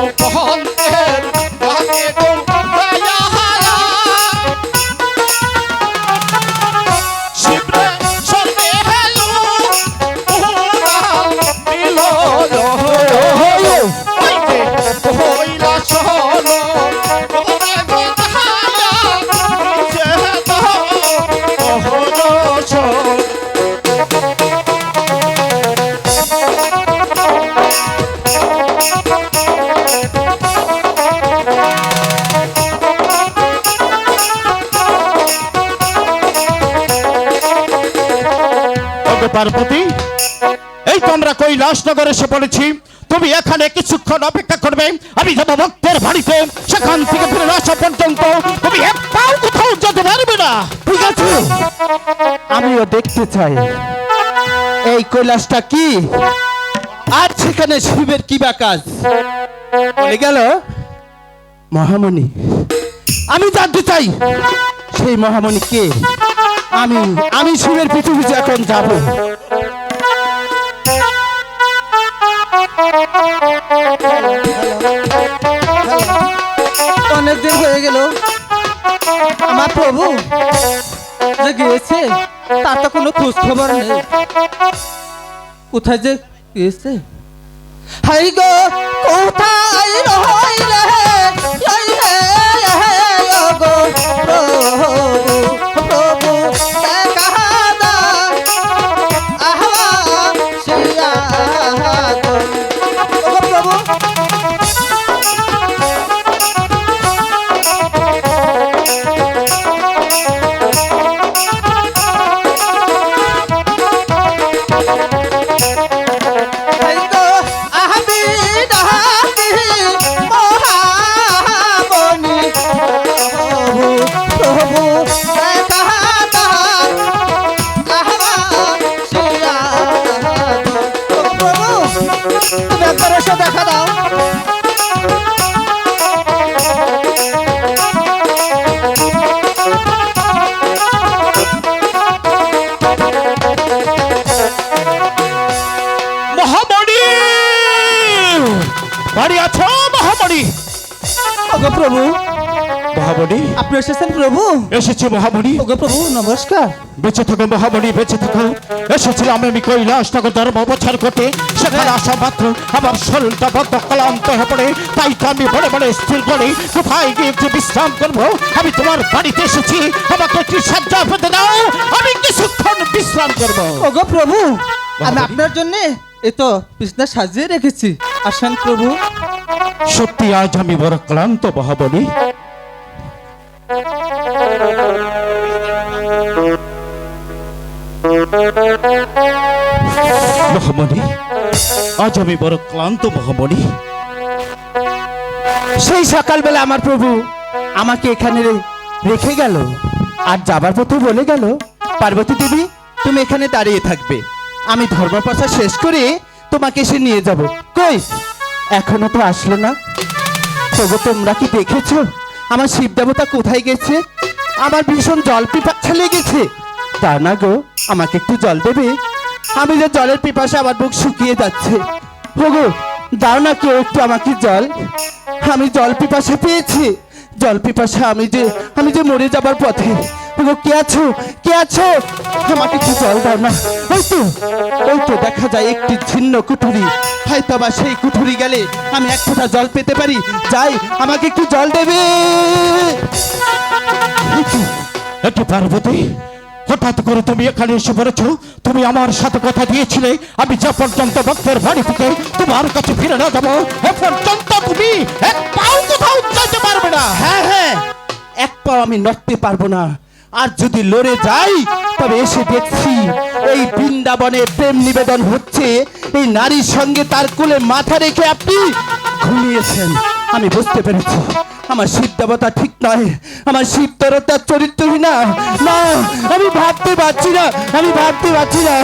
গোপন কৈলাসনগরে এসে পড়েছি। তুমি এখানে কিছুক্ষণ অপেক্ষা করবে। আমি যাব ভক্তের বাড়িতে। সেখান থেকে ফিরে আসা পর্যন্ত তুমি এক পাও কোথাও যেতে পারবে না। ঠিক আছে? আমিও দেখতে চাই। এই কৈলাসটা কি? আর সেখানে শিবের কি বা কাজ? বলে গেল, মহামণি। আমি জানতে চাই, সেই মহামণি কে? আমি আমি শিবের পিছু পিছু এখন যাব। অনেক দিন হয়ে গেল। আমার প্রভু যে গিয়েছে, তার তো কোনো খোঁজ খবর নেই। কোথায় যে গিয়েছে? হাই গো, কোথায় রইলে এসেছি মহামণি। ওগো প্রভু নমস্কার। বেঁচে থাকো মহামণি বেঁচে থাকো। এসেছিলাম আমি কৈলাসনগর ধর্ম প্রচার করতে। সেখানে আসা মাত্র আমার শরীরটা বদ্ধ ক্লান্ত হয়ে পড়ে। তাই তো আমি বড় বড় স্থির করে কোথায় গিয়ে একটু বিশ্রাম করব? আমি তোমার বাড়িতে এসেছি। আমাকে একটি সাজ্জা পেতে দাও। আমি কিছুক্ষণ বিশ্রাম করব। ওগো প্রভু আমি আপনার জন্য এ তো বিছনা সাজিয়ে রেখেছি। আসেন প্রভু। সত্যি আজ আমি বড় ক্লান্ত মহামণি। মহামণি, আজ আমি বড় ক্লান্ত মহামণি। সেই সকালবেলা আমার প্রভু আমাকে এখানে রেখে গেল আর যাবার পথে বলে গেল, পার্বতী দেবী, তুমি এখানে দাঁড়িয়ে থাকবে। আমি ধর্মপ্রচার শেষ করে তোমাকে এসে নিয়ে যাব। কই? এখনও তো আসলো না। তবু তোমরা কি দেখেছ? আমার শিব দেবতা কোথায় গেছে? আমার ভীষণ জল পিপাসা লেগেছে। তা না গো আমাকে একটু জল দেবে? আমি যে জলের পিপাসা আমার বুক শুকিয়ে যাচ্ছে। ওগো দাও না কেউ একটু আমাকে জল। আমি জল পিপাসা পেয়েছি। জল পিপাসা আমি যে আমি যে মরে যাবার পথে। ওগো কে আছো? কে আছো? আমাকে একটু জল দাও না। ওই তো ওই তো দেখা যায় একটি ছিন্ন কুঠুরি। হয়তো বা সেই কুঠুরি গেলে আমি এক ফোঁটা জল পেতে পারি। যাই, আমাকে একটু জল দেবে। একটু পার্বতী। হঠাৎ করে তুমি এখানে এসে পড়েছো তুমি আমার সাথে কথা দিয়েছিলে, আমি যা পর্যন্ত ভক্তের বাড়ি থেকে তোমার কাছে ফিরে না যাব পর্যন্ত তুমি এক পাও কোথাও যেতে পারবে না। হ্যাঁ হ্যাঁ এক পাও আমি নড়তে পারব না। আর যদি লড়ে যাই, তবে এসে দেখছি এই বৃন্দাবনে প্রেম নিবেদন হচ্ছে। এই নারীর সঙ্গে তার কোলে মাথা রেখে আপনি ঘুমিয়েছেন। আমি বুঝতে পেরেছি, আমার শিব দেবতা ঠিক নয়, আমার শিব দেবতা চরিত্রহীন না। না, আমি ভাবতে পারছি না, আমি ভাবতে পারছি না।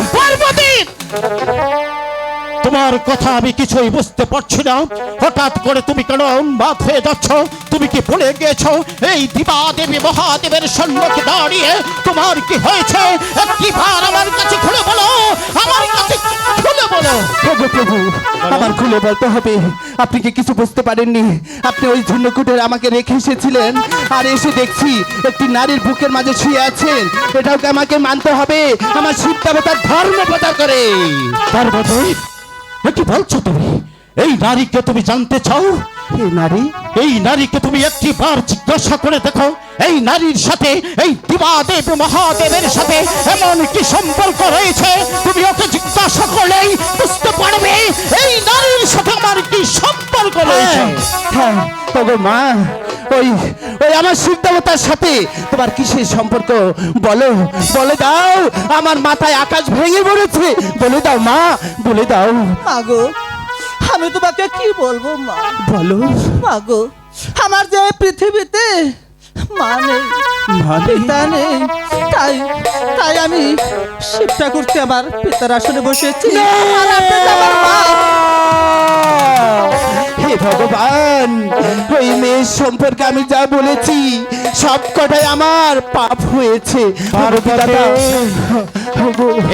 তোমার কথা আমি কিছুই বুঝতে পারছি না। হঠাৎ করে তুমি কেন উন্মাদ হয়ে যাচ্ছ? তুমি কি ভুলে গিয়েছো? এই দিবা দেবী মহাদেবের সম্মুখে দাঁড়িয়ে তোমার কি হয়েছে? একটিবার আমার কাছে খুলে বলো। আমার কাছে খুলে বলো। প্রভু প্রভু আমার খুলে বলতে হবে। আপনি কি কিছু বুঝতে পারেননি? আপনি ওই ঝুন্নকুটের আমাকে রেখে এসেছিলেন। আর এসে দেখছি একটি নারীর বুকের মাঝে শুয়ে আছেন এটাও কি আমাকে মানতে হবে। আমার শিব দেবতার ধর্ম প্রচার করে। এ কি বলছো তুমি? এই নারীকে তুমি জানতে চাও? এই নারী। এই নারীকে তুমি একটি বার জিজ্ঞাসা করে দেখো। এই নারীর সাথে এই দিবাদেব মহাদেবের সাথে এমন কি সম্পর্ক রয়েছে? তুমি ওকে জিজ্ঞাসা করলেই বুঝতে পারবে এই নারীর সাথে আমার কি সম্পর্ক রয়েছে? হ্যাঁ তবে মা ওই ওই আমার শিব দেবতার সাথে তোমার কিসের সম্পর্ক? বলো বলে দাও আমার মাথায় আকাশ ভেঙে পড়েছে। বলে দাও মা বলে দাও। মাগো আমি তোমাকে কি বলব মা? বলো। মাগো আমার যে পৃথিবীতে মা নেই পিতা নেই তাই তাই আমি শিব ঠাকুরকে আমার পিতার আসনে বসেছি আর আপনি আমার মা। হে ভগবান ওই মেয়ের সম্পর্কে আমি যা বলেছি সব কটাই আমার পাপ হয়েছে।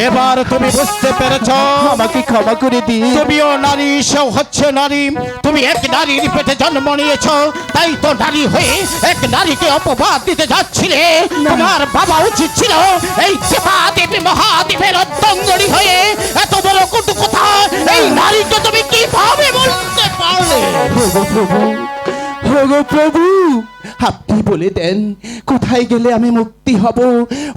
এবার তুমি বুঝতে পেরেছ। আমাকে ক্ষমা করে দিই তুমিও নারী সেও হচ্ছে নারী। তুমি এক নারীর পেটে জন্ম নিয়েছ তাই তো নারী হয়ে এক নারীকে অপবাদ দিতে যাচ্ছিলে। তোমার বাবা উচিত ছিল এই দেবাদেবী মহাদেবের অর্ধঙ্গরি হয়ে এত বড় কটু কথা। এই নারীকে তুমি কীভাবে বলতে পারলে? ওগো প্রভু প্রভু আপনি বলে দেন কোথায় গেলে আমি মুক্তি হব?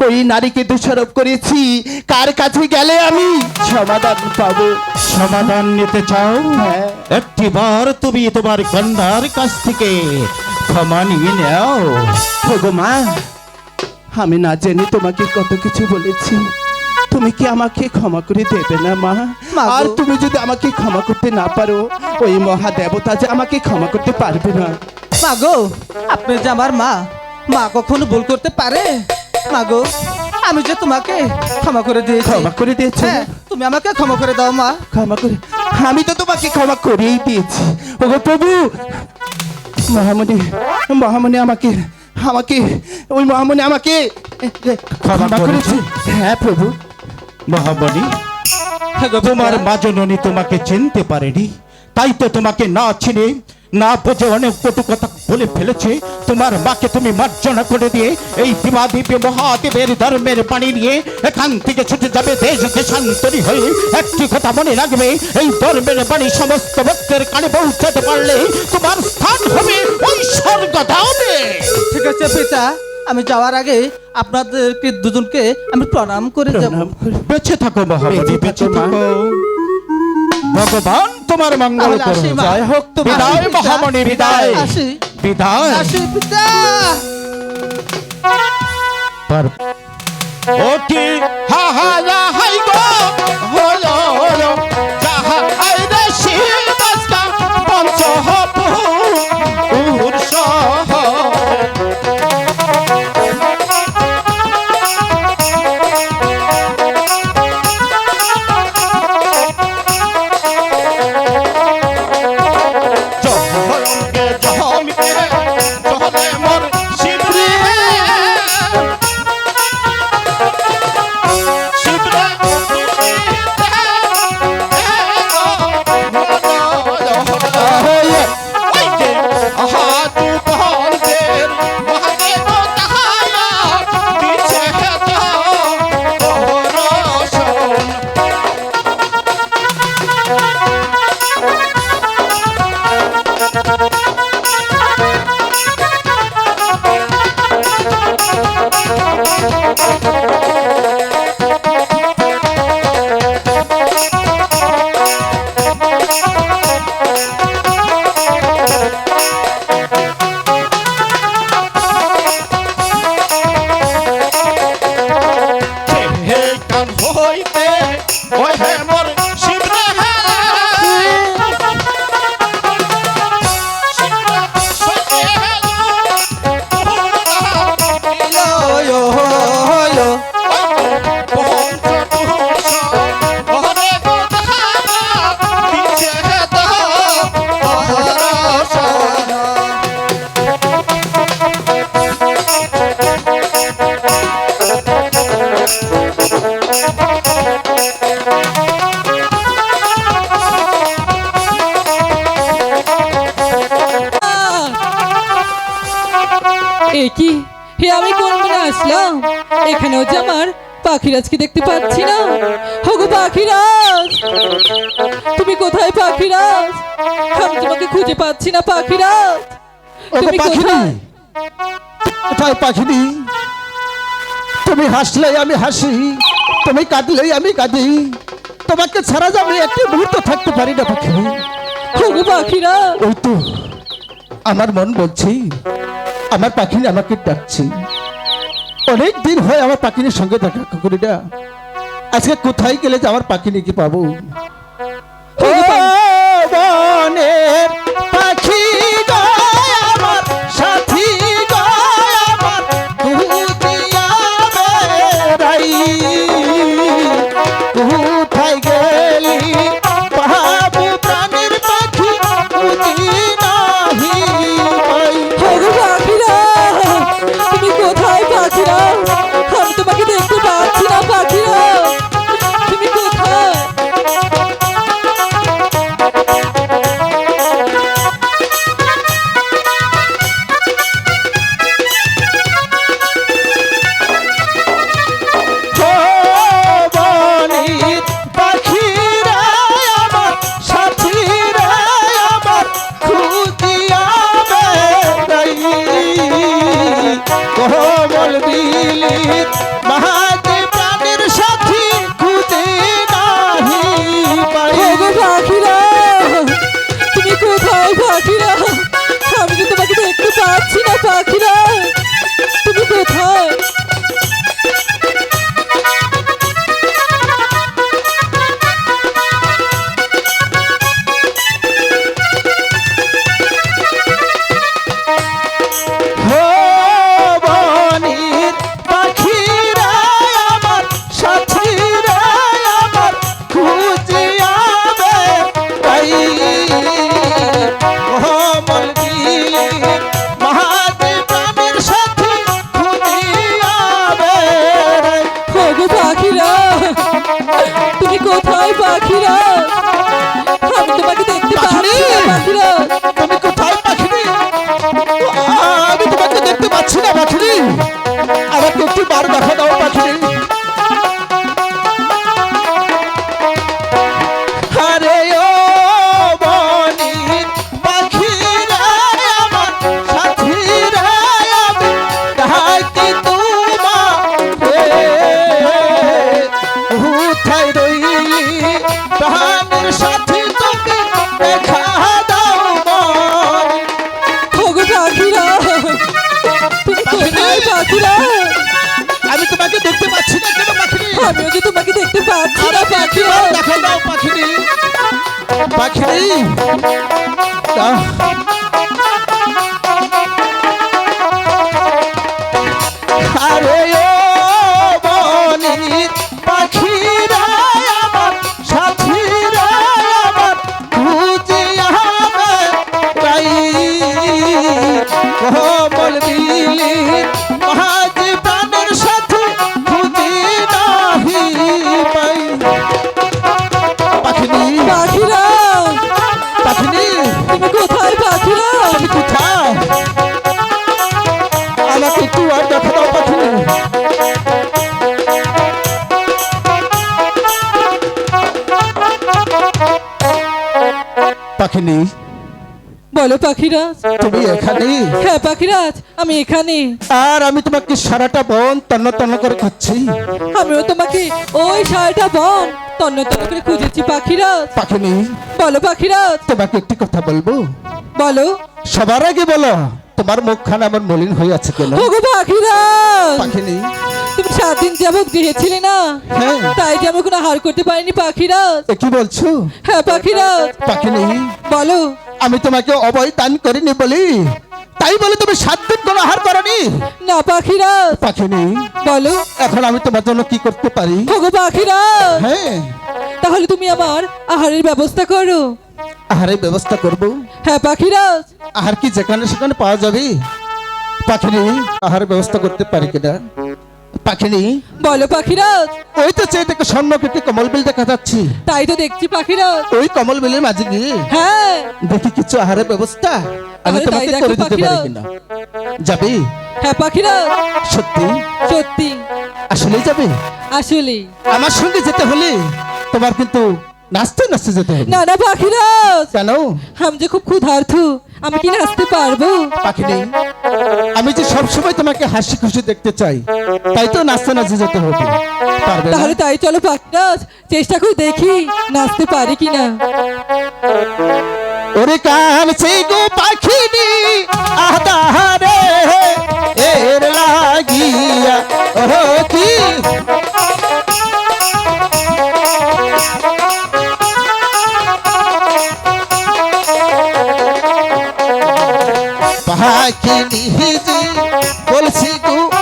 ওই নারীকে দোষারোপ করেছি কার কাছে গেলে আমি সমাধান পাবো? সমাধান নিতে চাও? হ্যাঁ। একটিবার তুমি তোমার কন্যার কাছ থেকে ক্ষমা নিয়ে নাও। ওগো মা আমি না জেনে তোমাকে কত কিছু বলেছি। তুমি কি আমাকে ক্ষমা করে দেবে না মা? আর তুমি যদি আমাকে ক্ষমা করতে না পারো ওই মহাদেবতা যে আমাকে ক্ষমা করতে পারবে না। মাগো আপনি যে আমার মা মা কখনো ভুল করতে পারে? মাগো আমি যে তোমাকে ক্ষমা করে দিয়েছি। ক্ষমা করে দিয়েছ? হ্যাঁ তুমি আমাকে ক্ষমা করে দাও মা। ক্ষমা করে আমি তো তোমাকে ক্ষমা করেই দিয়েছি। ওগো প্রভু! মহামণি মহামণি আমাকে আমাকে ওই মহামণি আমাকে ক্ষমা করেছে। হ্যাঁ প্রভু। মহাবলী তোমার পিতা। মা জননী তোমাকে চিনতে পারেনি। তাই তো তোমাকে না চিনে, না বোঝে অনেক কটু কথা বলে ফেলেছে। তোমার মাকে তুমি মার্জনা করে দিয়ে এই দিবাদেবী মহাদেবের ধর্মের পানি নিয়ে এখান থেকে ছুটে যাবে দেশ দেশান্তরী হয়ে একটি কথা মনে রাখবে। এই ধর্মের বাণী সমস্ত ভক্তের কানে পৌঁছাতে পারলে তোমার স্থান হবে, ওই স্বর্গ ঠিক আছে, পিতা। আমি যাওয়ার আগে আপনাদেরকে দুজনকে আমি প্রণাম করে যাব। বেঁচে থাকো মহাবলী বেঁচে থাকো, ভগবান তোমার মঙ্গল করুন। জয় হোক তোমার বিদায় মহামণি বিদায়। আসি। বিদায়। পার ও কি? হা হা হাই পাখিরাজকে দেখতে পাচ্ছি না। হগো পাখিরাজ তুমি কোথায় পাখিরাজ? আমি তোমাকে খুঁজে পাচ্ছি না পাখিরাজ। তুমি কোথায়? কোথায় পাখিনি? তুমি হাসলে আমি হাসি তুমি কাঁদলেই আমি কাঁদি। তোমাকে ছাড়া যাবে একটি মুহূর্ত থাকতে পারি না পাখি। হগো পাখিরাজ। ওই তো আমার মন বলছি আমার পাখিনি আমাকে ডাকছি। অনেক দিন হয় আমার পাখিনির সঙ্গে দেখা করি না আজকে কোথায় গেলে যে আমার পাখিনিকে পাবো? ও পাখিনি আহ। পাখিনি বলো পাখিরাজ। তুমি এখানে? হ্যাঁ পাখিরাজ আমি এখানে। আর আমি তোমাকে সারাটা বন তন্ন তন্ন করে খুঁজছি। আমিও তোমাকে ওই সারাটা বন তন্ন তন্ন করে খুঁজেছি পাখিরাজ। পাখিনি। বলো পাখিরাজ। তোমাকে একটি কথা বলব? বলো। সবার আগে বলো। তোমার মুখখানা আমার মলিন হয়ে আছে কেন ওগো পাখিরাজ পাখিনি? তুমি সাত দিন যাবৎ গৃহেছিলে না? হ্যাঁ। তাই যে আমি কোনো হার করতে পারিনি পাখিরাজ এ কি বলছো? হ্যাঁ পাখিরাজ পাখিনি? বলো। আমি তোমাকে অবয় দান করিনি বলি। তাই বলে তুমি সাত দিন কোনো আহার করনি? না পাখিরাজ পাখিনি? বলো। এখন আমি তোমার জন্য কি করতে পারি? ওগো পাখিরা। হ্যাঁ। তাহলে তুমি আমার আহারের ব্যবস্থা করো। আহারের ব্যবস্থা করব। হ্যাঁ পাখিরাজ আহার কি যেখানে সেখানে পাওয়া যাবে? পাখিনি আহারের ব্যবস্থা করতে পারি কিনা? পাখিনি। বলো পাখিরাজ ওই তো চেয়ে দেখে সম্মুখে কমল বিল দেখা যাচ্ছি। তাই তো দেখছি পাখিরাজ ওই কমল বিলের মাঝে গিয়ে হ্যাঁ। দেখি কিছু আহারের ব্যবস্থা। আমি তোমাকে করে দিতে পারি কিনা? যাবে? হ্যাঁ পাখিরাজ সত্যি? সত্যি। আসলেই যাবে? আসলে আমার সঙ্গে যেতে হলে তোমার কিন্তু নাচতে নাচতে যেতে হবে। না না পাখিরাজ কেন? আমি যে খুব ক্ষুধার্থ আমি কি নাচতে পারব? পাখি নেই। আমি যে সবসময় তোমাকে হাসি খুশি দেখতে চাই তাই তো নাচতে নাচতে যেতে হবে। পারবে না? তাহলে তাই চলো পাখিরাজ চেষ্টা করে দেখি নাচতে পারি কিনা। ওরে কানছে গো পাখিনি আদারে এর লাগিয়া। ও কি জি বলছি গো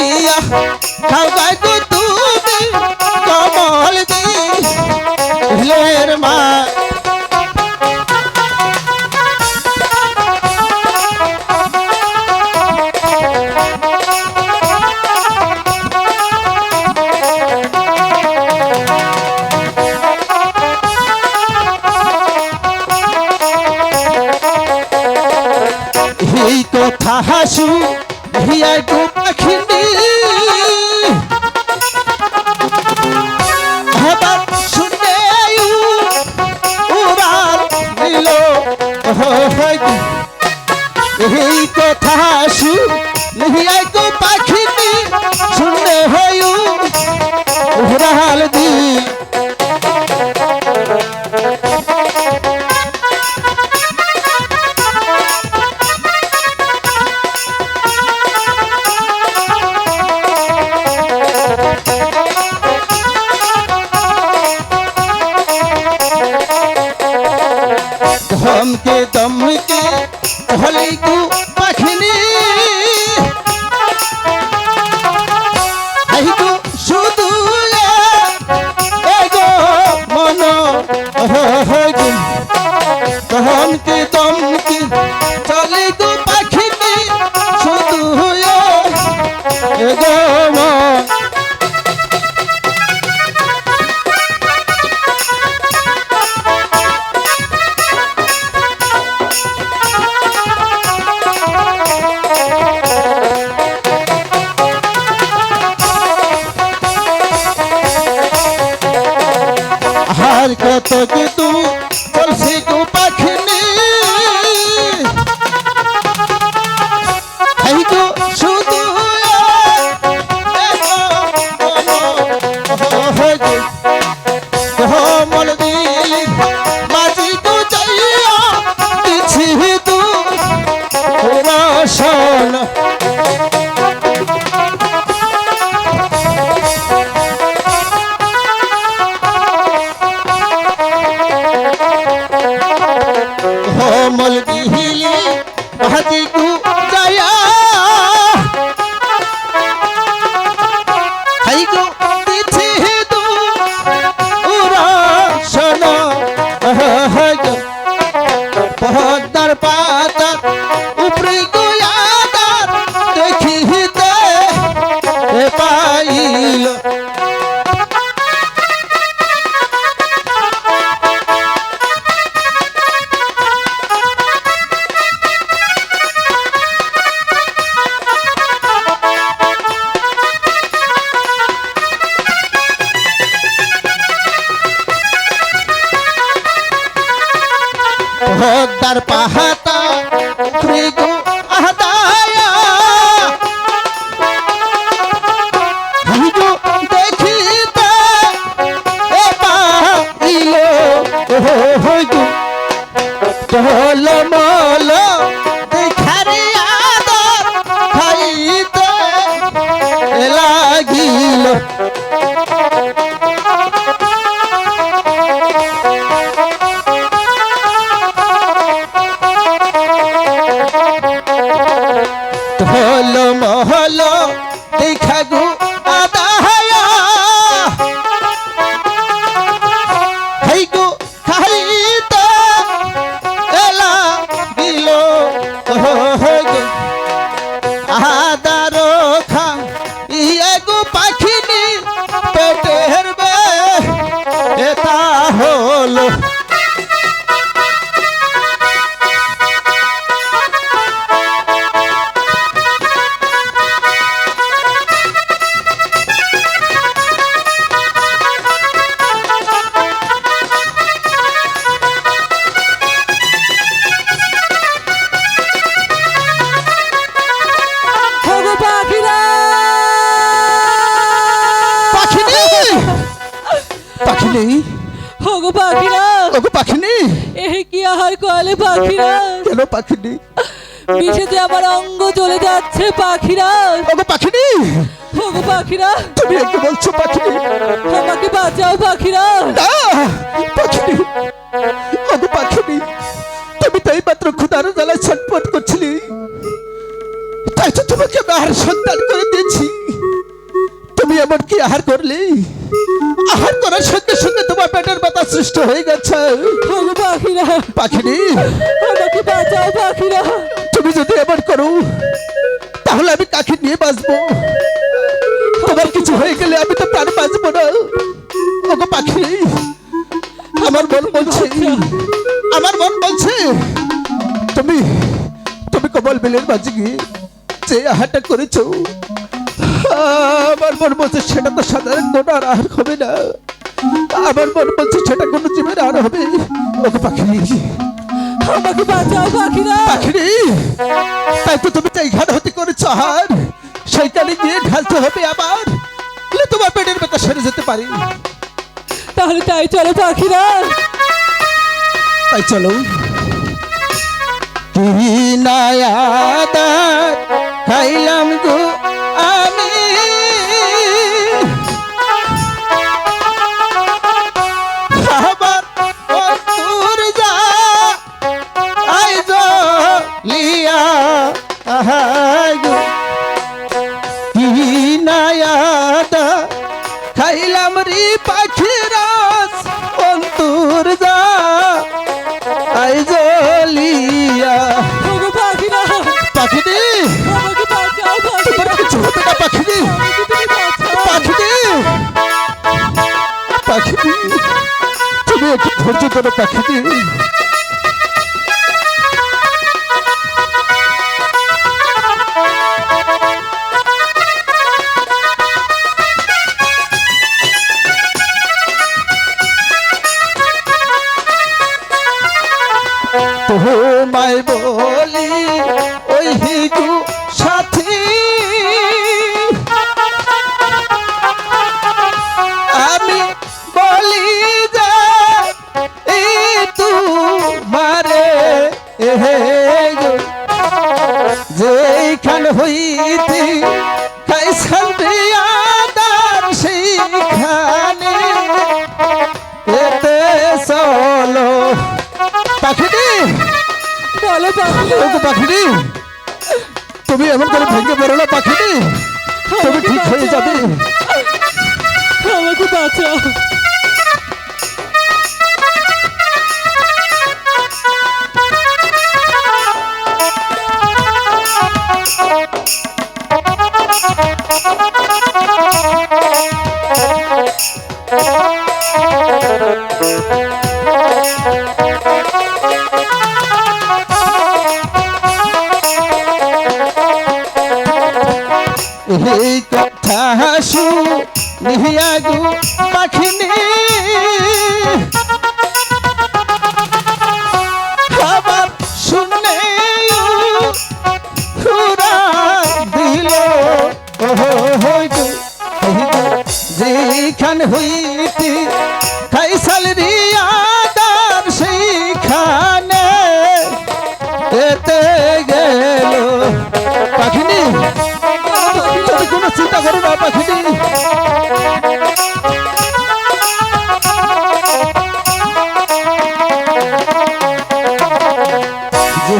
আহাদার জাগিয়া দেখা গো বিষে যে আমার অঙ্গ চলে যাচ্ছে পাখিরা। ওগো পাখিনি? ওগো পাখিরা। তুমি একটু বলছো পাখিনি। আমাকে বাঁচাও পাখিরা। না পাখিনি। ওগো পাখিনি। তুমি তো এইমাত্র ক্ষুধার জ্বালায় ছটপট করছিলি। তাই তো তোমাকে আমি আর সন্তান করে দিয়েছি। তুমি এমন কি আহার করলি? আহার করার সঙ্গে সঙ্গে তোমার পেটের ব্যথা সৃষ্টি হয়ে গেছে। পাখিরা। পাখিনি? আমাকে বাঁচাও পাখিরা। তুমি যদি এমন করো তাহলে আমি কাকে নিয়ে বাঁচবো? তোমার কিছু হয়ে গেলে আমি তো প্রাণ বাঁচবো না। ওগো পাখি আমার মন বলছে আমার মন বলছে তুমি তুমি কমল বিলের মাঝে গিয়ে যে আহারটা করেছ আমার মন বলছে সেটা তো সাধারণ কোনো আর হবে না। আমার মন বলছে সেটা কোনো জীবের আর হবে। ওগো পাখি আমাকে বাঁচাও পাখিরা। পাখিরি তাই তো তুমি চাই ঘাট হতে করেছ আহার সেইখানে গিয়ে ঢালতে হবে আবার। তোমার পেটের ব্যথা সেরে যেতে পারি। তাহলে তাই চলো পাখিরা। তাই চলো। নায়াদার খাইলাম গো আমি না পাখিদি আমাকে তুমি একটু ধৈর্য ধরো পাখিদি হয়ে যাবে আমাকে বাঁচাও যেতে গেল। পাখিনি? তুমি কোনো চিন্তা করো না পাখিনি।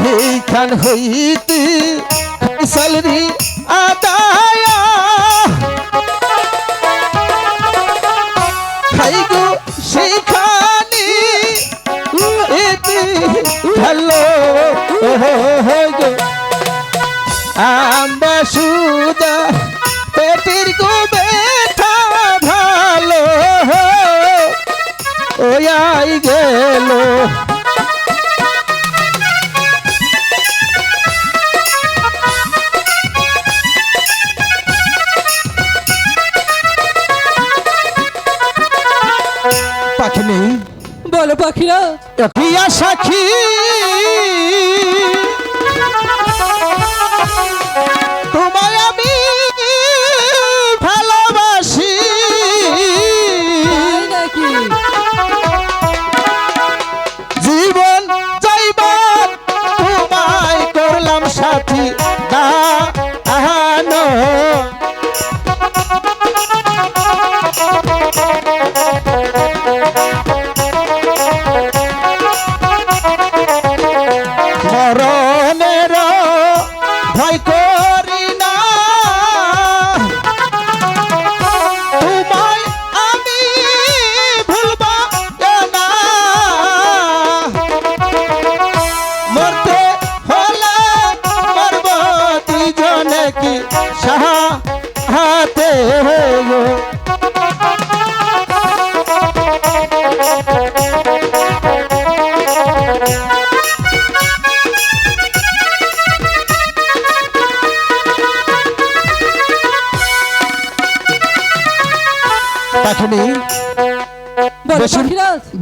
যেখান হই পাখিরাজ প্রিয়া সাক্ষী। তোমায়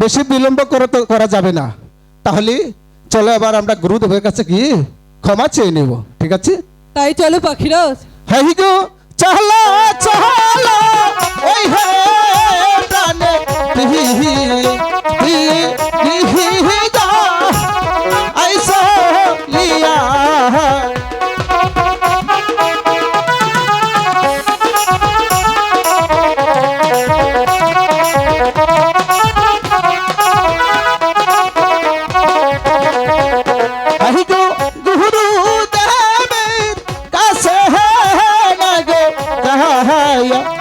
বেশি বিলম্ব করে তো করা যাবে না। তাহলে চলো এবার আমরা গুরুদেবের কাছে গিয়ে ক্ষমা চেয়ে নেব। ঠিক আছে? তাই চলো পাখিরাজ। হ্যাঁ গো চলো চলো ওই হে প্রাণে। দিয়ে Yeah.